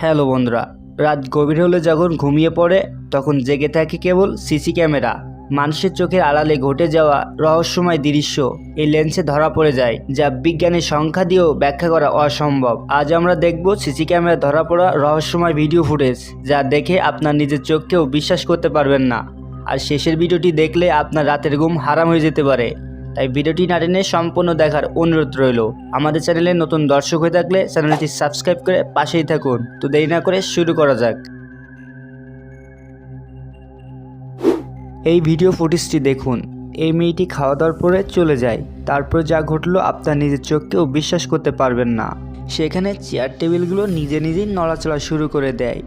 Hello বন্ধুরা, রাত গভীর হলে যখন ঘুমিয়ে পড়ে, তখন জেগে থাকে কেবল সিসি ক্যামেরা। মানুষের চোখের আড়ালে ঘটে যাওয়া রহস্যময় দৃশ্য এই লেন্সে ধরা পড়ে যায়, যা বিজ্ঞানের সংখ্যা দিয়েও ব্যাখ্যা করা অসম্ভব। আজ আমরা দেখব সিসি ক্যামেরা ধরা পড়া রহস্যময় ভিডিও ফুটেজ, যা দেখে আপনার নিজের চোখকেও বিশ্বাস করতে পারবেন না। আর শেষের ভিডিওটি দেখলে আপনার রাতের ঘুম হারাম হয়ে যেতে পারে। তাই ভিডিওটি না টেনে সম্পূর্ণ দেখার অনুরোধ রইল। আমাদের চ্যানেলে নতুন দর্শক হয়ে থাকলে চ্যানেলটি সাবস্ক্রাইব করে পাশেই থাকুন। তো দেরি না করে শুরু করা যাক। এই ভিডিও ফুটেজটি দেখুন। এই মেয়েটি খাওয়া দাওয়ার পরে চলে যায়। তারপর যা ঘটলো আপনার নিজের চোখকেও বিশ্বাস করতে পারবেন না। সেখানে চেয়ার টেবিলগুলো নিজে নিজেই নড়াচড়া শুরু করে দেয়।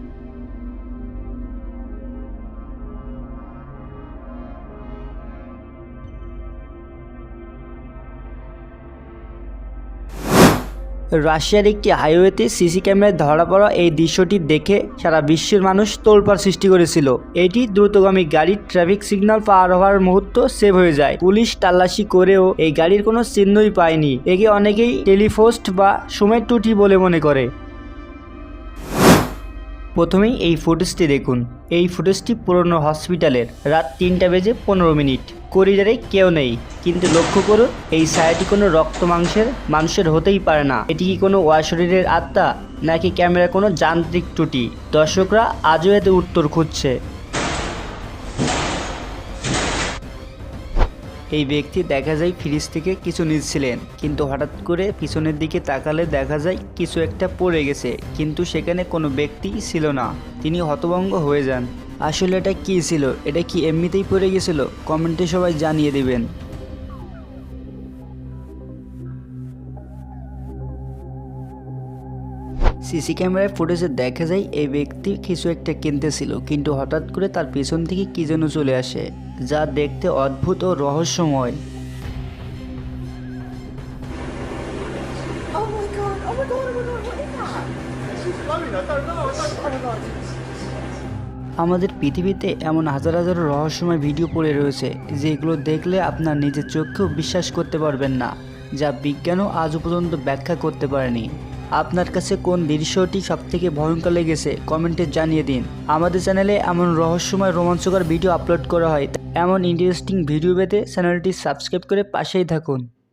রাশিয়ার একটি হাইওয়েতে সিসি ক্যামেরায় ধরা পড়া এই দৃশ্যটি দেখে সারা বিশ্বের মানুষ তোলপাড় সৃষ্টি করেছিল। এটি দ্রুতগামী গাড়ির ট্রাফিক সিগন্যাল পার হওয়ার মুহূর্ত সেভ হয়ে যায়। পুলিশ তাল্লাশি করেও এই গাড়ির কোনো চিহ্নই পায়নি। একে অনেকেই টেলিফোস্ট বা সময় টুটি বলে মনে করে। প্রথমেই এই ফুটেজটি দেখুন। এই ফুটেজটি পুরনো হসপিটালের রাত তিনটা বেজে পনেরো মিনিট। করিডারে কেউ নেই। কিন্তু লক্ষ্য করুন, এই ছায়াটি কোনো রক্ত মাংসের, মানুষের হতেই পারে না। এটি কি কোনো অশরীরের আত্মা, নাকি ক্যামেরার কোনো যান্ত্রিক ত্রুটি? দর্শকরা আজও এতে উত্তর খুঁজছে। এই ব্যক্তি দেখা যায় ফ্রিজ থেকে কিছু নিচ্ছিলেন, কিন্তু হঠাৎ করে পিছনের দিকে তাকালে দেখা যায় কিছু একটা পড়ে গেছে, কিন্তু সেখানে কোনো ব্যক্তি ছিল না। তিনি হতভঙ্গ হয়ে যান। আসলে এটা কী ছিল? এটা কি এমনিতেই পড়ে গেছিল? কমেন্টে সবাই জানিয়ে দিবেন। সিসি ক্যামেরায় ফুটেজে দেখা যায় এই ব্যক্তি কিছু একটা কিনতেছিল কিন্তু হঠাৎ করে তার পেছন থেকে কি যেন চলে আসে যা দেখতে অদ্ভুত ও রহস্যময়। Oh oh oh. আমাদের পৃথিবীতে এমন হাজার হাজার রহস্যময় ভিডিও পড়ে রয়েছে যেগুলো দেখলে আপনার নিজের চোখকেও বিশ্বাস করতে পারবেন না যা বিজ্ঞানও আজও পর্যন্ত ব্যাখ্যা করতে পারেনি। আপনার কাছে কোন দৃশ্যটি সবথেকে ভয়ঙ্কর লেগেছে, কমেন্টে জানিয়ে দিন। আমাদের চ্যানেলে এমন রহস্যময় রোমাঞ্চকর ভিডিও আপলোড করা হয়। এমন ইন্টারেস্টিং ভিডিও পেতে চ্যানেলটি সাবস্ক্রাইব করে পাশেই থাকুন।